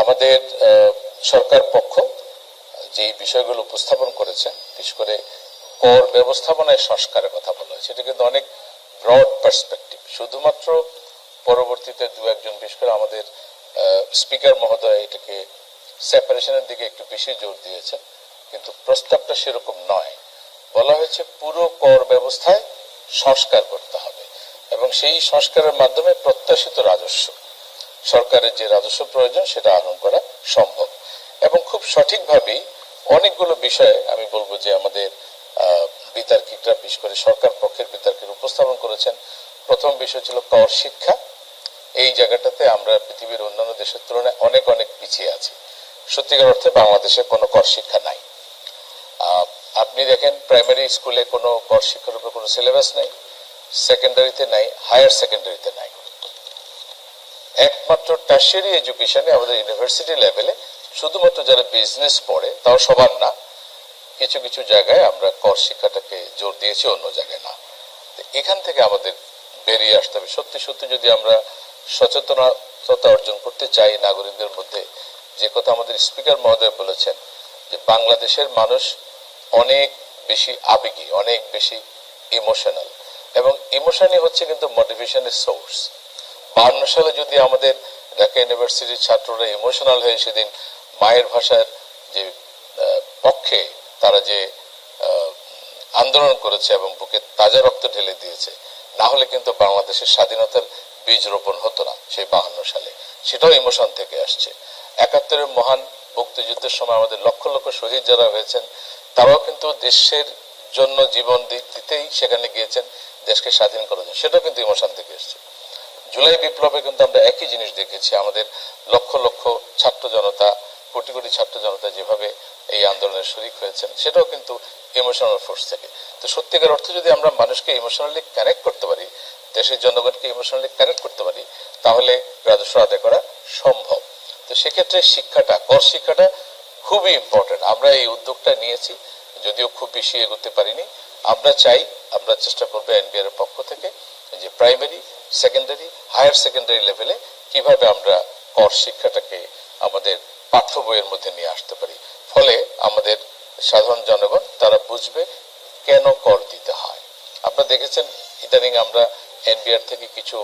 আমাদের সরকার পক্ষ যে বিষয়গুলো উপস্থাপন করেছে, বিশেষ করে কর ব্যবস্থাপনায় সংস্কারের কথা বলা হয়েছে, এটা কিন্তু অনেক ব্রড পার্সপেক্টিভ শুধুমাত্র পরবর্তীতে দু একজন, বিশেষ করে আমাদের স্পিকার মহোদয় এটাকে সেপারেশনের দিকে একটু বেশি জোর দিয়েছেন, কিন্তু প্রস্তাবটা সেরকম নয়। বলা হয়েছে পুরো কর ব্যবস্থায় সংস্কার করতে হবে, এবং সেই সংস্কারের মাধ্যমে প্রত্যাশিত রাজস্ব। সরকারের যে রাজস্ব প্রয়োজন সেটা আহরণ করা সম্ভব। এবং খুব সঠিকভাবেই অনেকগুলো বিষয়ে আমি বলব যে আমাদের বিতার্কিকরা, বিশেষ করে সরকার পক্ষের বিতার্কিক উপস্থাপন করেছেন। প্রথম বিষয় ছিল কর শিক্ষা। এই জায়গাটাতে আমরা পৃথিবীর অন্যান্য দেশের তুলনায় অনেক অনেক পিছিয়ে আছি। সত্যিকার অর্থে বাংলাদেশে কোনো কর শিক্ষা নাই। আপনি দেখেন প্রাইমারি স্কুলে কোনো কর শিক্ষার উপর কোনো সিলেবাস নেই, সেকেন্ডারিতে নাই, হায়ার সেকেন্ডারিতে নাই। একমাত্র টার্সিয়ারি এডুকেশনে আমাদের ইউনিভার্সিটি লেভেলে শুধুমাত্র যারা বিজনেস পড়ে, তাও সবার না। কিছু কিছু জায়গায় আমরা কর শিক্ষাটাকে জোর দিয়েছি, অন্য জায়গায় না। এখান থেকে আমাদের বেরিয়ে আসতে হবে। সত্যি সত্যি যদি আমরা সচেতনতা অর্জন করতে চাই নাগরিকদের মধ্যে, যে কথা আমাদের স্পিকার মহোদয় বলেছেন, যে বাংলাদেশের মানুষ অনেক বেশি আবেগী, অনেক বেশি ইমোশনাল এবং ইমোশনই হচ্ছে কিন্তু মোটিভেশনের সোর্স বাহান্ন সালে যদি আমাদের ঢাকা ইউনিভার্সিটির ছাত্ররা ইমোশনাল হয়ে সেদিন মায়ের ভাষার যে পক্ষে তারা যে আন্দোলন করেছে এবং বুকে তাজা রক্ত ঢেলে দিয়েছে, না হলে কিন্তু বাংলাদেশের স্বাধীনতার বীজ রোপণ হতো না সেই বাহান্ন সালে। সেটাও ইমোশন থেকে আসছে। একাত্তরের মহান মুক্তিযুদ্ধের সময় আমাদের লক্ষ লক্ষ শহীদ যারা হয়েছেন, তারাও কিন্তু দেশের জন্য জীবন দিতেই সেখানে গিয়েছেন, দেশকে স্বাধীন করার জন্য। সেটাও কিন্তু ইমোশন থেকে এসছে জুলাই বিপ্লবে কিন্তু আমরা একই জিনিস দেখেছি। আমাদের লক্ষ লক্ষ ছাত্র জনতা, কোটি কোটি ছাত্র জনতা যেভাবে এই আন্দোলনে শরিক হয়েছেন, সেটাও কিন্তু ইমোশনাল ফোর্স থেকে। তো সত্যিকার অর্থে যদি আমরা মানুষকে ইমোশনালি কানেক্ট করতে পারি, দেশের জনগণকে ইমোশনালি কানেক্ট করতে পারি, তাহলে রাজস্ব আদায় করা সম্ভব। তো সেক্ষেত্রে শিক্ষাটা কর শিক্ষাটা খুবই ইম্পর্টেন্ট আমরা এই উদ্যোগটা নিয়েছি, যদিও খুব বেশি এগোতে পারিনি। আমরা চাই, আমরা চেষ্টা করব এনবিআর পক্ষ থেকে যে প্রাইমারি সেকেন্ডারি হায়ার সেকেন্ডারি লেভেলে কীভাবে আমরা কর শিক্ষাটাকে আমাদের পাঠ্য বইয়ের মধ্যে নিয়ে আসতে পারি? ফলে আমাদের সাধারণ জনগণ, তারা বুঝবে কেন কর দিতে হয়। আপনারা দেখেছেন, ইদানিং আমরা এনবিআর থেকে কিছু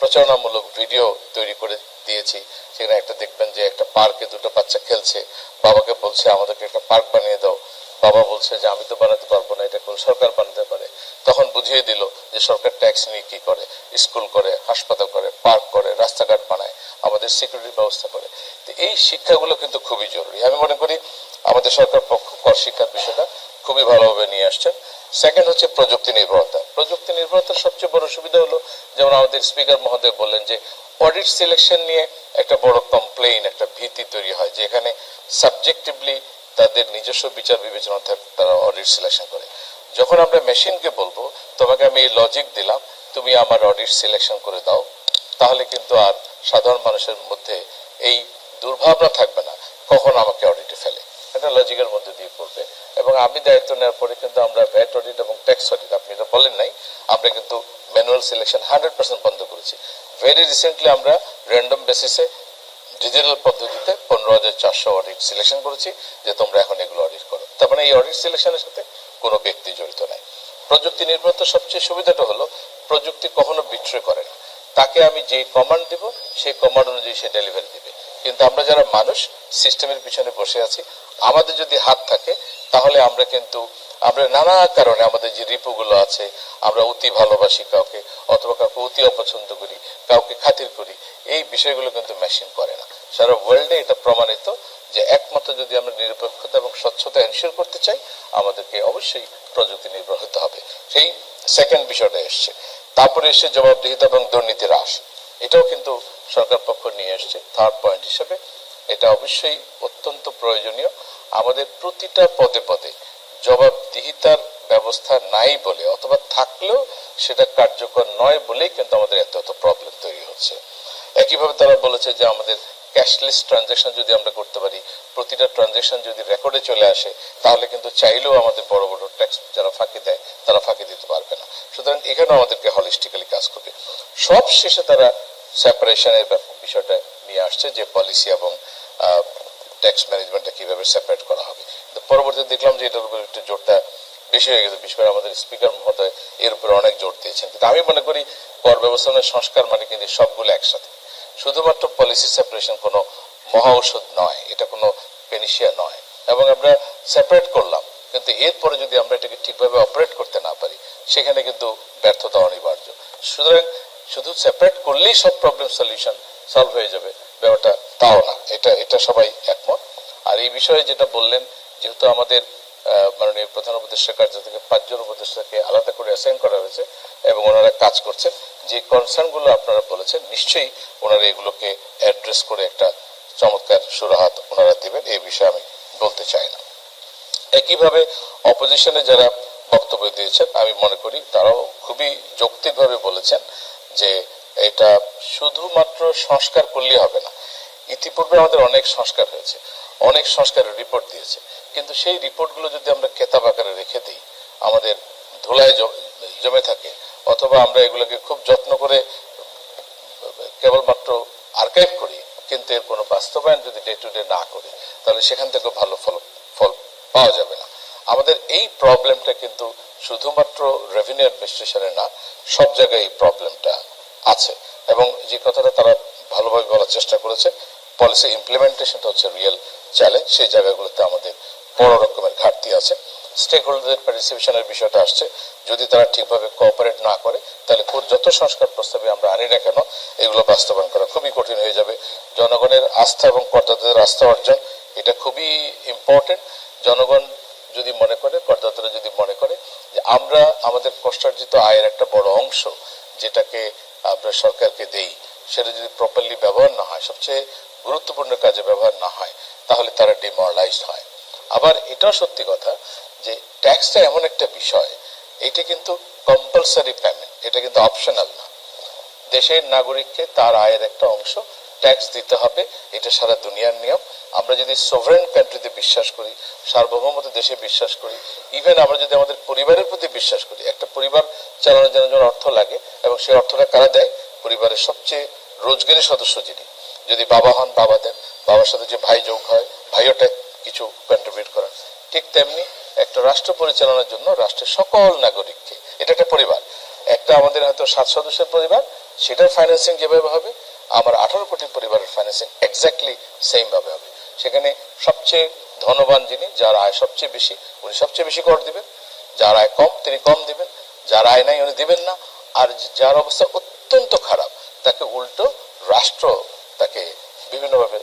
প্রচারণামূলক ভিডিও তৈরি করে দিয়েছি। সেখানে একটা দেখবেন যে একটা পার্কে দুটো বাচ্চা খেলছে। বাবাকে বলছে, আমাদেরকে একটা পার্ক বানিয়ে দাও। বাবা বলছে যে, আমি তো বানাতে পারব না, এটা কোনো সরকার বানাতে পারে? তখন বুঝিয়ে দিল যে, সরকার ট্যাক্স নিয়ে কি করে? স্কুল করে, হাসপাতাল করে, পার্ক করে, রাস্তাঘাট বানায়, আমাদের সিকিউরিটির ব্যবস্থা করে। তো এই শিক্ষাগুলো কিন্তু খুবই জরুরি। আমি মনে করি আমাদের সরকার পক্ষ কর শিক্ষার বিষয়টা খুবই ভালোভাবে নিয়ে আসছেন সেকেন্ড হচ্ছে প্রযুক্তি নির্ভরতা। প্রযুক্তি নির্ভরতার সবচেয়ে বড় সুবিধা হলো, যেমন আমাদের স্পিকার মহোদয় বললেন যে অডিট সিলেকশন নিয়ে একটা বড় কমপ্লেইন একটা ভীতি তৈরি হয়, যে এখানে সাবজেক্টিভলি তাদের নিজস্ব বিচার বিবেচনা থেকে তারা অডিট সিলেকশন করে। যখন আমরা মেশিনকে বলব, তোমাকে আমি এই লজিক দিলাম, তুমি আমার অডিট সিলেকশন করে দাও, তাহলে কিন্তু আর সাধারণ মানুষের মধ্যে এই দুর্ভাবনা থাকবে না, কখন আমাকে অডিটে ফেলে। এটা লজিকের মধ্যে দিয়ে করবে। এবং আমি দায়িত্ব নেওয়ার পরে কিন্তু আমরা ভ্যাট অডিট এবং ট্যাক্স অডিট আপনি এটা বলেন নাই, আমরা কিন্তু ম্যানুয়াল সিলেকশন হান্ড্রেড পার্সেন্ট বন্ধ করেছি। ভেরি রিসেন্টলি আমরা র্যান্ডম বেসিসে ডিজিটাল পদ্ধতিতে পনেরো হাজার চারশো অডিট সিলেকশন করেছি, যে তোমরা এখন এগুলো অডিট করো। তার মানে এই অডিট সিলেকশনের সাথে কোনো ব্যক্তি জড়িত নাই। প্রযুক্তি নির্ভরতার সবচেয়ে সুবিধাটা হলো, প্রযুক্তি কখনো বিক্রয় করে না। তাকে আমি যে কমান্ড দিব, সেই কমান্ড অনুযায়ী সে ডেলিভারি দিবে। কিন্তু আমরা যারা মানুষ সিস্টেমের পিছনে বসে আছি, আমাদের যদি হাত থাকে, তাহলে আমরা কিন্তু আমরা নানা কারণে আমাদের যে রিপুগুলো আছে, আমরা অতি ভালোবাসি কাউকে, অথবা কাউকে অতি অপছন্দ করি, কাউকে খাতির করি, এই বিষয়গুলো কিন্তু মেশিন করে না। সারা ওয়ার্ল্ডে এটা প্রমাণিত যে একমাত্র যদি আমরা নিরপেক্ষতা এবং স্বচ্ছতা এনশিওর করতে চাই, আমাদেরকে অবশ্যই প্রযুক্তি নির্ভর হতে হবে। সেই সেকেন্ড বিষয়টা এসছে। তারপরে এসে জবাবদিহিতা এবং দুর্নীতি হ্রাস। এটাও কিন্তু সরকার পক্ষ নিয়ে এসছে। থার্ড পয়েন্ট হিসেবে, এটা অবশ্যই অত্যন্ত প্রয়োজনীয়। আমাদের প্রতিটা পদে পদে জবাবদিহিতার ব্যবস্থা নাই বলে, অথবা থাকলেও সেটা কার্যকর নয় বলেই কিন্তু আমাদের এত এত প্রবলেম তৈরি হচ্ছে। একইভাবে তারা বলেছে যে আমাদের ক্যাশলেস ট্রানজ্যাকশন যদি আমরা করতে পারি, প্রতিটা ট্রানজ্যাকশন যদি রেকর্ডে চলে আসে, তাহলে কিন্তু চাইলেও আমাদের বড় বড় ট্যাক্স যারা ফাঁকি দেয়, তারা ফাঁকি দিতে পারবে না। সুতরাং এখানেও আমাদেরকে হলিস্টিক্যালি কাজ করবে সব শেষে তারা সেপারেশনের বিষয়টা নিয়ে আসছে যে পলিসি এবং ট্যাক্স ম্যানেজমেন্টটা কীভাবে সেপারেট করা হবে। পরবর্তীতে দেখলাম যে এটার উপর একটু জোরটা বেশি হয়ে গেছে। বিশেষ করে আমাদের স্পিকার মহোদয় এর উপরে অনেক জোর দিয়েছেন। কিন্তু আমি মনে করি কর ব্যবস্থাপনার সংস্কার মানে কিন্তু সবগুলো একসাথে। শুধুমাত্র পলিসি সেপারেশন কোনো মহা ঔষধ নয়, এটা কোনো পেনিশিয়া নয়। এবং আমরা সেপারেট করলাম। কিন্তু এরপরে যদি আমরা এটাকে ঠিকভাবে অপারেট করতে না পারি, সেখানে কিন্তু ব্যর্থতা অনিবার্য। সুতরাং শুধু সেপারেট করলেই সব প্রবলেম সলিউশন সলভ হয়ে যাবে। ব্যাপারটা তাও না। এটা এটা সবাই একমত। আর এই বিষয়ে যেটা বললেন যেহেতু আমাদের মাননীয় প্রধান উপদেষ্টা কার্য থেকে পাঁচজন উপদেষ্টাকে আলাদা করে অ্যাসাইন করা হয়েছে এবং ওনারা কাজ করছেন, যে কনসার্নগুলো আপনারা বলেছেন, নিশ্চয়ই ওনারা এগুলোকে অ্যাড্রেস করে একটা চমৎকার সুরাহাত ওনারা দেবেন এই বিষয়ে আমি বলতে চাই না। একইভাবে অপোজিশনে যারা বক্তব্য দিয়েছেন, আমি মনে করি তারাও খুবই যৌক্তিকভাবে বলেছেন যে এটা শুধুমাত্র সংস্কার করলেই হবে না। ইতিপূর্বে আমাদের অনেক সংস্কার হয়েছে। অনেক সংস্কারের রিপোর্ট দিয়েছে। কিন্তু সেই রিপোর্টগুলো যদি আমরা কেতাব আকারে রেখে দিই, আমাদের ধুলায় জমে থাকে, অথবা আমরা এগুলোকে খুব যত্ন করে কেবলমাত্র আর্কাইভ করি, কিন্তু এর কোনো বাস্তবায়ন যদি ডে টু ডে না করি, তাহলে সেখান থেকে ভালো ফল ফল পাওয়া যাবে না। আমাদের এই প্রবলেমটা কিন্তু শুধুমাত্র রেভিনিউ অ্যাডমিনিস্ট্রেশনে না, সব জায়গায় এই প্রবলেমটা আছে। এবং যে কথাটা তারা ভালোভাবে বলার চেষ্টা করেছে পলিসি ইমপ্লিমেন্টেশনটা হচ্ছে রিয়েল চ্যালেঞ্জ সেই জায়গাগুলোতে আমাদের বড় রকমের ঘাটতি আছে। স্টেক হোল্ডারদের পার্টিসিপেশনের বিষয়টা আসছে। যদি তারা ঠিকভাবে কোঅপারেট না করে, তাহলে যত সংস্কার প্রস্তাবে আমরা আনি না কেন, এগুলো বাস্তবায়ন করা খুবই কঠিন হয়ে যাবে। জনগণের আস্থা এবং করদাতাদের আস্থা অর্জন, এটা খুবই ইম্পর্টেন্ট জনগণ যদি মনে করে, করদাতারা যদি মনে করে যে আমরা আমাদের কষ্টার্জিত আয়ের একটা বড় অংশ যেটাকে আমরা সরকারকে দেই, সেটা যদি প্রপারলি ব্যবহার না হয়, সবচেয়ে গুরুত্বপূর্ণ কাজে ব্যবহার না হয়, তাহলে তারা ডিমোরালাইজড হয়। আবার এটাও সত্যি কথা যে ট্যাক্সটা এমন একটা বিষয়, এটা কিন্তু কম্পালসারি পেমেন্ট এটা কিন্তু অপশনাল না। দেশের নাগরিককে তার আয়ের একটা অংশ ট্যাক্স দিতে হবে, এটা সারা দুনিয়ার নিয়ম। আমরা যদি সোভারেন কান্ট্রিতে বিশ্বাস করি, সার্বভৌমত্ব দেশে বিশ্বাস করি ইভেন আমরা যদি আমাদের পরিবারের প্রতি বিশ্বাস করি, একটা পরিবার চালানোর জন্য অর্থ লাগে, এবং সেই অর্থটা কারা দেয়? পরিবারের সবচেয়ে রোজগারি সদস্য যিনি যদি বাবা হন, বাবা দেন। বাবার সাথে যে ভাই যোগ হয় ভাইও ট্যাক্স কিছু কন্ট্রিবিউট করেন। ঠিক তেমনি একটা রাষ্ট্র পরিচালনার জন্য রাষ্ট্রের সকল নাগরিককে, এটা একটা পরিবার। একটা আমাদের হয়তো সাত সদস্যের পরিবার, সেটার ফাইন্যান্সিং যেভাবে হবে, আমার আঠারো কোটি পরিবারের ফাইন্যান্সিং এক্স্যাক্টলি সেম ভাবে হবে। সেখানে সবচেয়ে ধনবান যিনি, যার আয় সবচেয়ে বেশি, উনি সবচেয়ে বেশি কর দিবেন। যার আয় কম, তিনি কম দিবেন। যার আয় নাই, উনি দিবেন না। আর যার অবস্থা অত্যন্ত খারাপ, তাকে উল্টো রাষ্ট্র তাকে বিভিন্নভাবে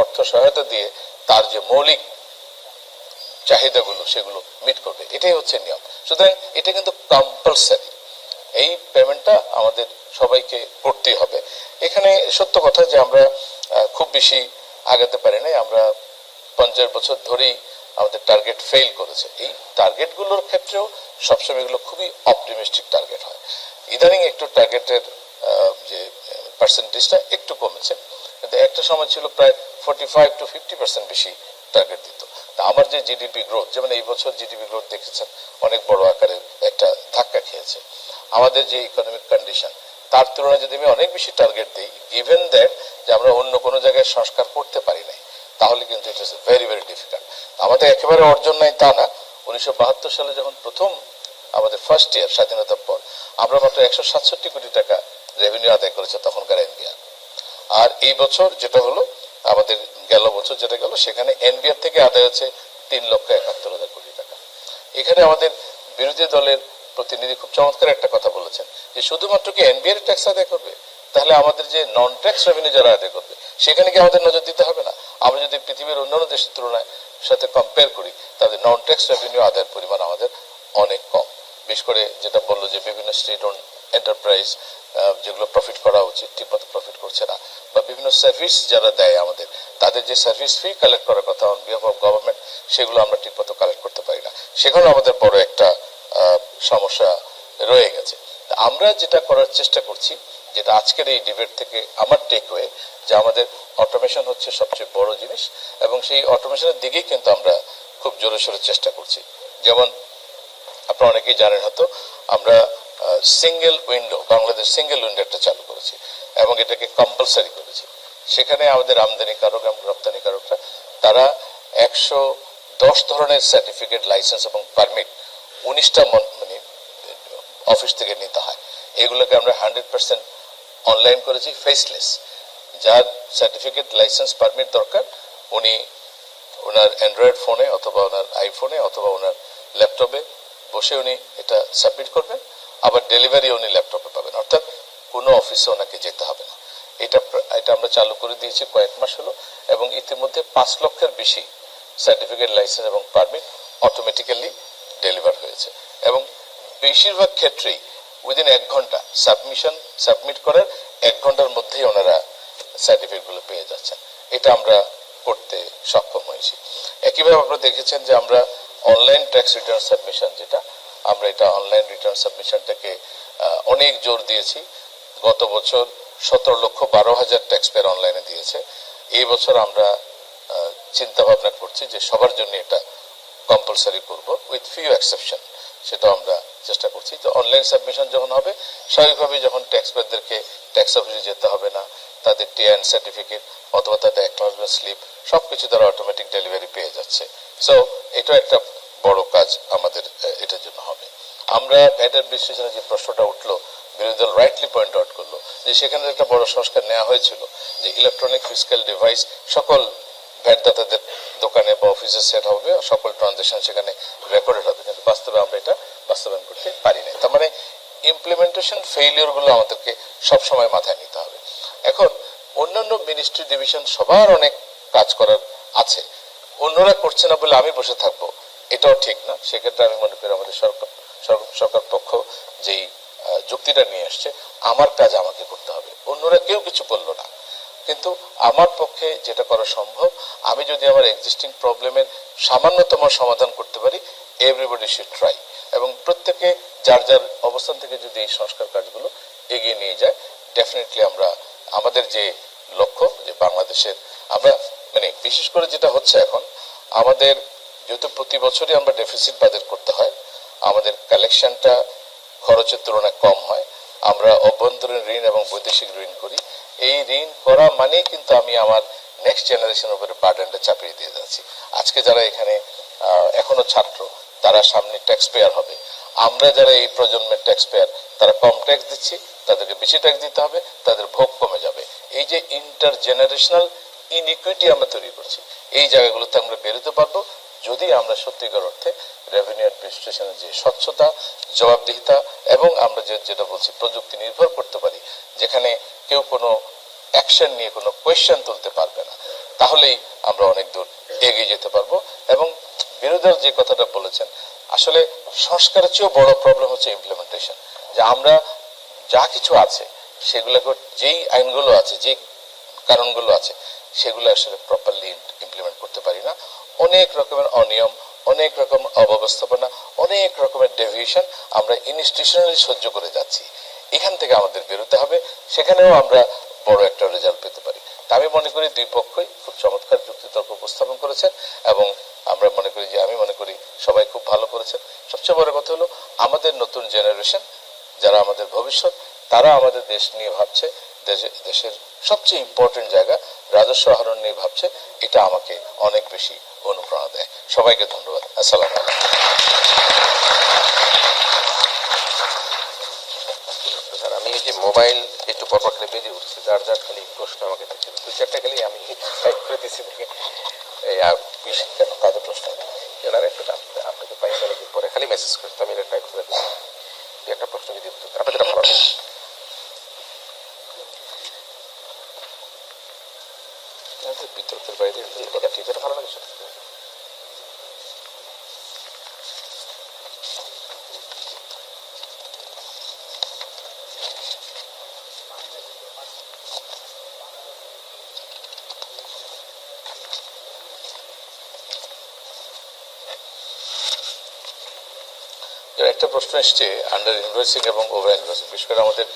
অর্থ সহায়তা দিয়ে তার যে মৌলিক চাহিদাগুলো সেগুলো মিট করবে। এটাই হচ্ছে নিয়ম। সুতরাং এটা কিন্তু কম্পালসারি এই পেমেন্টটা আমাদের সবাইকে করতেই হবে। এখানে সত্য কথা যে আমরা খুব বেশি আগাতে পারি নাই। আমরা পঞ্চাশ বছর ধরেই আমাদের টার্গেট ফেল করেছে। এই টার্গেটগুলোর ক্ষেত্রেও সবসময় এগুলো খুবই অপটিমিস্টিক টার্গেট হয়। ইদানিং একটু টার্গেটের যে পার্সেন্টেজটা একটু কমেছে। কিন্তু একটা সময় ছিল প্রায় forty five to fifty percent বেশি টার্গেট দিত। তা আমার যে জিডিপি গ্রোথ যেমন এই বছর জিডিপি গ্রোথ দেখেছেন, অনেক বড় আকারে একটা ধাক্কা খেয়েছে। আমাদের যে ইকোনমিক কন্ডিশন তার তুলনায় যদি আমি অনেক বেশি টার্গেট দিই গিভেন দ্যাট যে আমরা অন্য কোনো জায়গায় সংস্কার করতে পারি নাই, তাহলে কিন্তু it is very very difficult আমাদের একেবারে অর্জন নাই তা না। উনিশশো বাহাত্তর সালে যখন প্রথম আমাদের ফার্স্ট ইয়ার স্বাধীনতার পর, আমরা মাত্র একশো সাতষট্টি কোটি টাকা রেভিনিউ আদায় করেছে তখনকার এনবিআর আর এই বছর যেটা হলো, আমাদের গেল বছর যেটা গেল, সেখানে এনবিআর থেকে আদায় হচ্ছে তিন লক্ষ একাত্তর হাজার কোটি টাকা। এখানে আমাদের বিরোধী দলের প্রতিনিধি খুব চমৎকার একটা কথা বলেছেন, যে শুধুমাত্র কি এনবিআর ট্যাক্স আদায় করবে? তাহলে আমাদের যে নন ট্যাক্স রেভিনিউ যারা আদায় করবে, সেখানে কি আমাদের নজর দিতে হবে না? আমরা যদি পৃথিবীর অন্যান্য দেশের তুলনায় সাথে কম্পেয়ার করি তাদের নন ট্যাক্স রেভিনিউ আদায়ের পরিমাণ আমাদের অনেক কম। বিশেষ করে যেটা বলল যে বিভিন্ন স্টেট এন্টারপ্রাইজ যেগুলো প্রফিট করা উচিত, ঠিকমতো প্রফিট করছে না। বা বিভিন্ন সার্ভিস যারা দেয় আমাদের, তাদের যে সার্ভিস ফি কালেক্ট করার কথা অন বিহাফ অফ গভর্নমেন্ট সেগুলো আমরা ঠিকমতো কালেক্ট করতে পারি না। সেখানে আমাদের বড় একটা সমস্যা রয়ে গেছে। আমরা যেটা করার চেষ্টা করছি, যেটা আজকের এই ডিবেট থেকে আমার টেক হয়ে যে আমাদের অটোমেশন হচ্ছে সবচেয়ে বড় জিনিস, এবং সেই অটোমেশনের দিকেই কিন্তু আমরা খুব জোরে সোরে চেষ্টা করছি। যেমন, আপনারা অনেকেই জানেন হয়তো, আমরা single window Bangladesh single window একটা চালু করেছে এবং এটাকে কম্পালসারি করেছে। সেখানে আমাদের আমদানিকারক এবং রপ্তানিকারকরা তারা একশো দশ ধরনের সার্টিফিকেট লাইসেন্স এবং পারমিট উনিশটা মানে অফিস থেকে নিতে হয়। এগুলোকে আমরা হান্ড্রেড পার্সেন্ট অনলাইন করেছি ফেসলেস যার সার্টিফিকেট লাইসেন্স পারমিট দরকার, উনি ওনার অ্যান্ড্রয়েড ফোনে অথবা ওনার আইফোনে অথবা ওনার ল্যাপটপে বসে উনি এটা সাবমিট করবেন। আবার ডেলিভারি উনি ল্যাপটপে পাবেন। অর্থাৎ কোনো অফিসে ওনাকে যেতে হবে না। এটা এটা আমরা চালু করে দিয়েছি কয়েক মাস হলো এবং ইতিমধ্যে পাঁচ লক্ষের বেশি সার্টিফিকেট লাইসেন্স এবং পারমিট অটোমেটিক্যালি ডেলিভার হয়েছে। এবং বেশিরভাগ ক্ষেত্রেই উইদিন এক ঘণ্টা সাবমিশন সাবমিট করার এক ঘণ্টার মধ্যেই ওনারা সার্টিফিকেটগুলো পেয়ে যাচ্ছেন। এটা আমরা করতে সক্ষম হয়েছি। একইভাবে আপনারা দেখেছেন যে আমরা অনলাইন ট্যাক্স রিটার্ন সাবমিশন যেটা আমরা এটা অনলাইন রিটার্ন সাবমিশনটাকে অনেক জোর দিয়েছি। গত বছর সতেরো লক্ষ বারো হাজার ট্যাক্স পেয়ার অনলাইনে দিয়েছে। এই বছর আমরা চিন্তা ভাবনা করছি যে সবার জন্য এটা কম্পালসারি করব উইথ ফিউ এক্সেপশন সেটা আমরা চেষ্টা করছি। তো অনলাইন সাবমিশন যখন হবে, স্বাভাবিকভাবে যখন ট্যাক্স পেয়ারদেরকে ট্যাক্স অফিসে যেতে হবে না, তাদের টিআইএন সার্টিফিকেট অথবা তাদের অ্যাকনোলজমেন্ট স্লিপ সব কিছু তারা অটোমেটিক ডেলিভারি পেয়ে যাচ্ছে। সো এটা একটা বড় কাজ আমাদের এটার জন্য হবে। আমরা অ্যাডমিনিস্ট্রেশনের যে প্রশ্নটা উঠল বিরোধী দল রাইটলি পয়েন্ট আউট করল, যে সেখানে একটা বড় সংস্কার নেওয়া হয়েছিল, যে ইলেকট্রনিক ফিজিক্যাল ডিভাইস সকল ভ্যাটদাতাদের দোকানে বা অফিসে সেট হবে, সকল ট্রানজেকশন সেখানে রেকর্ডেড হবে, কিন্তু বাস্তবে আমরা এটা বাস্তবায়ন করতে পারি না তার মানে ইমপ্লিমেন্টেশন ফেইলিওরগুলো আমাদেরকে সবসময় মাথায় নিতে হবে। এখন অন্যান্য মিনিস্ট্রি ডিভিশন সবার অনেক কাজ করার আছে। অন্যরা করছে না বলে আমি বসে থাকব। এটাও ঠিক না। সেক্ষেত্রে আমি মনে করি আমাদের সরকার সরকার পক্ষ যেই যুক্তিটা নিয়ে আসছে আমার কাজ আমাকে করতে হবে। অন্যরা কেউ কিছু করল না। কিন্তু আমার পক্ষে যেটা করা সম্ভব, আমি যদি আমার এক্সিস্টিং প্রবলেমের সামান্যতম সমাধান করতে পারি এভরিবডি শুড ট্রাই এবং প্রত্যেকে যার যার অবস্থান থেকে যদি এই সংস্কার কাজগুলো এগিয়ে নিয়ে যায় ডেফিনেটলি আমরা, আমাদের যে লক্ষ্য, যে বাংলাদেশের, আমরা মানে বিশেষ করে যেটা হচ্ছে এখন, আমাদের যেহেতু প্রতি বছরই আমরা ডেফিসিট বাজেট করতে হয়, আমাদের কালেকশনটা খরচের তুলনায় কম হয়, আমরা অভ্যন্তরীণ ঋণ এবং বৈদেশিক ঋণ করি। এই ঋণ করা মানেই কিন্তু আমি আমার নেক্সট জেনারেশনের উপরে বার্ডেনটা চাপিয়ে দিয়ে যাচ্ছি। আজকে যারা এখানে এখনও ছাত্র, তারা সামনে ট্যাক্স পেয়ার হবে। আমরা যারা এই প্রজন্মের ট্যাক্স পেয়ার তারা কম ট্যাক্স দিচ্ছি, তাদেরকে বেশি ট্যাক্স দিতে হবে, তাদের ভোগ কমে যাবে। এই যে ইন্টার জেনারেশনাল ইনইকুইটি আমরা তৈরি করছি, এই জায়গাগুলোতে আমরা বেরোতে পারব। যদি আমরা সত্যিকার অর্থে রেভিনিউ অ্যাডমিনিস্ট্রেশনের যে স্বচ্ছতা, জবাবদিহিতা এবং আমরা যে যেটা বলছি প্রযুক্তি নির্ভর করতে পারি, যেখানে কেউ কোনো অ্যাকশন নিয়ে কোনো কোয়েশ্চেন তুলতে পারবে না, তাহলেই আমরা অনেক দূর এগিয়ে যেতে পারব এবং বিরোধীরা যে কথাটা বলেছেন, আসলে সংস্কারের চেয়েও বড় প্রবলেম হচ্ছে ইমপ্লিমেন্টেশন যে আমরা যা কিছু আছে, সেগুলোকে যেই আইনগুলো আছে, যেই কারণগুলো আছে, সেগুলো আসলে প্রপারলি ইমপ্লিমেন্ট করতে পারি না। অনেক রকমের অনিয়ম, অনেক রকম অব্যবস্থাপনা, অনেক রকমের ডেভিয়েশন আমরা ইনস্টিটিউশনালি সহ্য করে যাচ্ছি। এখান থেকে আমাদের বেরোতে হবে, সেখানেও আমরা বড় একটা রেজাল্ট পেতে পারি। তা আমি মনে করি দুই পক্ষই খুব চমৎকার যুক্তিতর্ক উপস্থাপন করেছেন এবং আমরা মনে করি যে আমি মনে করি সবাই খুব ভালো করেছেন। সবচেয়ে বড় কথা হলো আমাদের নতুন জেনারেশন যারা আমাদের ভবিষ্যৎ, তারা আমাদের দেশ নিয়ে ভাবছে দেশের সবচেয়ে ইম্পর্টেন্ট জায়গা রাজস্ব আহরণ নিয়ে ভাবছে, এটা আমাকে অনেক বেশি অনুপ্রেরণা দেয়। সবাইকে ধন্যবাদ। আসসালাম আমি যে মোবাইল একটু পরপর খালি বেজে উঠছে, যার যার খালি প্রশ্ন আমাকে দিচ্ছে দু চারটা খালি আমি টাইপ করে দেখে। এই, আর কেন কাদের প্রশ্ন। এনার একটু আপনাকে অনেকদিন পরে, খালি মেসেজ করে তো আমি এটা টাইপ করে দিচ্ছি। একটা প্রশ্ন যদি উত্তর আপনাদের ভালো লাগে। বিতর্কের বাইরে ঠিক ভালো লাগে যেমন একটা প্রশ্ন এসছে আন্ডার ইনভয়েসিং এবং ওভার ইনভয়েসিং বিশেষ করে আমাদের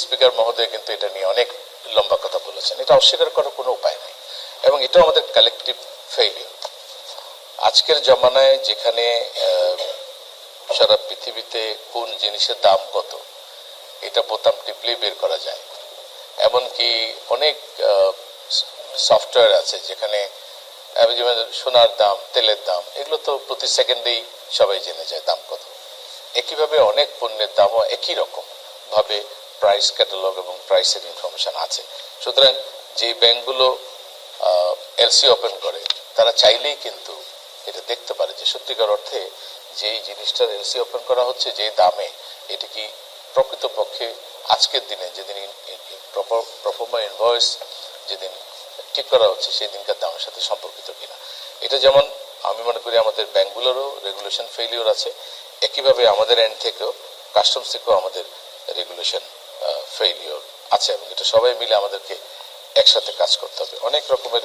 স্পিকার মহোদয় কিন্তু এটা নিয়ে অনেক লম্বা কথা বলেছেন এটা অস্বীকার করার কোনো উপায় নেই এবং এটাও আমাদের কালেকটিভ ফেইলিয়র আজকের জমানায় যেখানে সারা পৃথিবীতে কোন জিনিসের দাম কত, এটা বোতাম টিপলেই বের করা যায়। এমনকি অনেক সফটওয়্যার আছে যেখানে সোনার দাম, তেলের দাম, এগুলো তো প্রতি সেকেন্ডেই সবাই জেনে যায় দাম কত। একইভাবে অনেক পণ্যের দামও একই রকম ভাবে প্রাইস ক্যাটালগ এবং প্রাইসের ইনফরমেশন আছে। সুতরাং যে ব্যাংকগুলো এলসি ওপেন করে, তারা চাইলেই কিন্তু এটা দেখতে পারে যে সত্যিকার অর্থে যেই জিনিসটার এলসি ওপেন করা হচ্ছে যে দামে, এটা কি প্রকৃতপক্ষে আজকের দিনে যেদিন প্রফর্মা ইনভয়েস যেদিন ঠিক করা হচ্ছে, সেই দিনকার দামের সাথে সম্পর্কিত কিনা। এটা যেমন আমি মনে করি আমাদের ব্যাংকগুলোরও রেগুলেশন ফেলিওর আছে, একইভাবে আমাদের এন্ড থেকেও কাস্টমস থেকেও আমাদের রেগুলেশন ফেলিওর আছে এবং এটা সবাই মিলে আমাদেরকে একসাথে কাজ করতে হবে। অনেক রকমের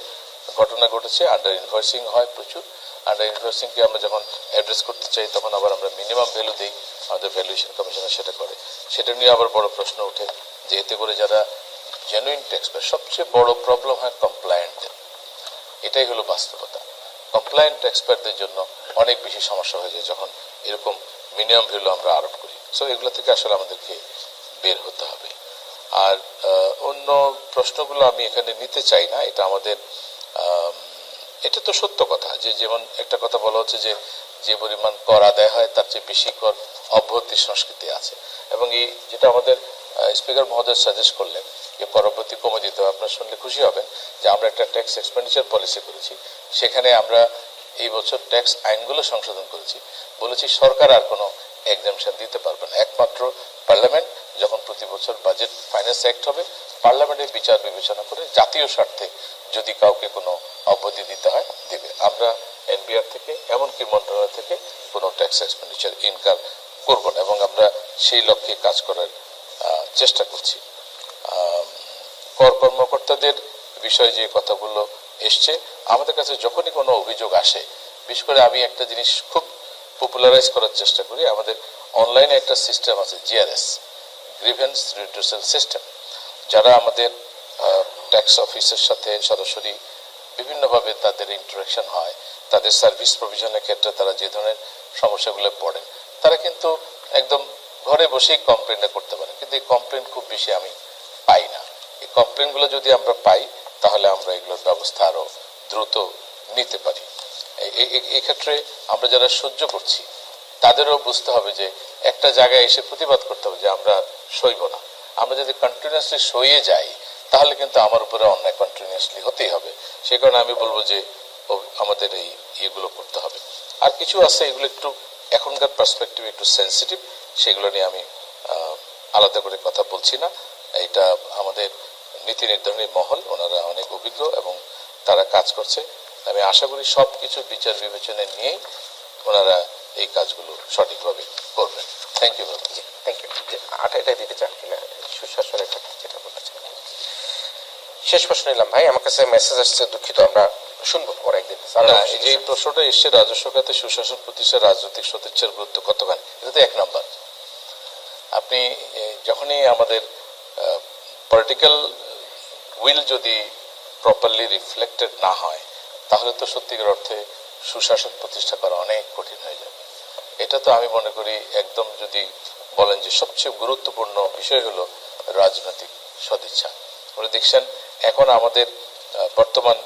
ঘটনা ঘটেছে আন্ডার ইনভয়েসিং হয় প্রচুর। আন্ডার ইনভয়েসিংকে আমরা যখন অ্যাড্রেস করতে চাই তখন আবার আমরা মিনিমাম ভ্যালু দিই আমাদের ভ্যালুয়েশন কমিশনার সেটা করে। সেটা নিয়ে আবার বড় প্রশ্ন ওঠে যে এতে করে যারা জেনুইন ট্যাক্স পায় সবচেয়ে বড় প্রবলেম হয় কমপ্লায়েন্টদের এটাই হলো বাস্তবতা। কমপ্লায়েন্ট ট্যাক্সপায়ারদের জন্য অনেক বেশি সমস্যা হয়ে যায় যখন এরকম মিনিমাম ভ্যালু আমরা আরোপ করি। সো এগুলো থেকে আসলে আমাদেরকে বের হতে হবে। আর অন্য প্রশ্নগুলো আমি এখানে নিতে চাই না এটা আমাদের আম, এটা তো সত্য কথা যে যেমন একটা কথা বলা হচ্ছে যে যে পরিমাণ কর আদায় হয়, তার চেয়ে বেশি কর অব্যাহতির সংস্কৃতি আছে। এবং এই যেটা আমাদের স্পিকার মহোদয় সাজেস্ট করলেন, যে অব্যাহতি কমে দিতে হবে আপনারা শুনলে খুশি হবেন যে আমরা একটা ট্যাক্স এক্সপেন্ডিচার পলিসি করেছি। সেখানে আমরা এই বছর ট্যাক্স আইনগুলো সংশোধন করেছি। বলেছি সরকার আর কোনো এক্সামশন দিতে পারবে না। একমাত্র পার্লামেন্ট যখন প্রতি বছর বাজেট ফাইন্যান্স অ্যাক্ট হবে পার্লামেন্টের বিচার বিবেচনা করে জাতীয় স্বার্থে যদি কাউকে কোনো অব্যাহতি দিতে হয়, দেবে। আমরা এনবিআর থেকে, এমনকি মন্ত্রণালয় থেকে কোনো ট্যাক্স এক্সপেন্ডিচার ইনকাম করব না এবং আমরা সেই লক্ষ্যে কাজ করার চেষ্টা করছি। কর কর্মকর্তাদের বিষয়ে যে কথাগুলো এসছে, আমাদের কাছে যখনই কোনো অভিযোগ আসে, বিশেষ করে আমি একটা জিনিস খুব পপুলারাইজ করার চেষ্টা করি, আমাদের অনলাইনে একটা সিস্টেম আছে জিআরএস গ্রিভেন্স রিড্রেসাল সিস্টেম যারা আমাদের ট্যাক্স অফিসের সাথে সরাসরি বিভিন্নভাবে তাদের ইন্টারাকশন হয়, তাদের সার্ভিস প্রভিশনের ক্ষেত্রে তারা যে ধরনের সমস্যাগুলো পড়েন, তারা কিন্তু একদম ঘরে বসেই কমপ্লেনটা করতে পারেন, কিন্তু এই কমপ্লেন খুব বেশি আমি পাই না। এই কমপ্লেনগুলো যদি আমরা পাই, তাহলে আমরা এগুলোর ব্যবস্থা আরও দ্রুত নিতে পারি। এই- এই- এই- এই ক্ষেত্রে আমরা যারা সহ্য করছি, তাদেরও বুঝতে হবে যে একটা জায়গায় এসে প্রতিবাদ করতে হবে যে আমরা সইব না। আমরা যদি কন্টিনিউয়াসলি সইয়ে যাই, তাহলে কিন্তু আমার উপরে অন্যায় কন্টিনিউয়াসলি হতেই হবে। সে কারণে আমি বলব যে আমাদের এই ইয়েগুলো করতে হবে। আর কিছু আছে এগুলো একটু এখনকার পার্সপেক্টিভ একটু সেন্সিটিভ সেগুলো নিয়ে আমি আলাদা করে কথা বলছি না। এটা আমাদের নীতি নির্ধারণী মহল, ওনারা অনেক অভিজ্ঞ এবং তারা কাজ করছে। আমি আশা করি সব কিছু বিচার বিবেচনা নিয়েই ওনারা এই কাজগুলো সঠিকভাবে করবেন। থ্যাংক ইউ থ্যাংক ইউ আটা এটাই দিতে চান কিনা সুশাসনের ক্ষেত্রে যেটা বলতে চান। শেষ প্রশ্ন নিলাম ভাই আমার কাছে মেসেজ আসছে দুঃখিত আমরা শুনব পরে একদিন। এই যে প্রশ্নটা এসছে রাজস্ব খাতে সুশাসন প্রতিষ্ঠার রাজনৈতিক সদিচ্ছার গুরুত্ব কতখানি এটা তো এক নম্বর। আপনি যখনই আমাদের পলিটিক্যাল উইল যদি প্রপারলি রিফ্লেক্টেড না হয় তাহলে তো সত্যিকার অর্থে সুশাসন প্রতিষ্ঠা করা অনেক কঠিন হয়ে যাবে। এটা তো আমি মনে করি একদম যদি বলেন যে সবচেয়ে গুরুত্বপূর্ণ বিষয় হলো রাজনৈতিক সদিচ্ছা। উনি দেখছেন, এখন আমাদের বর্তমান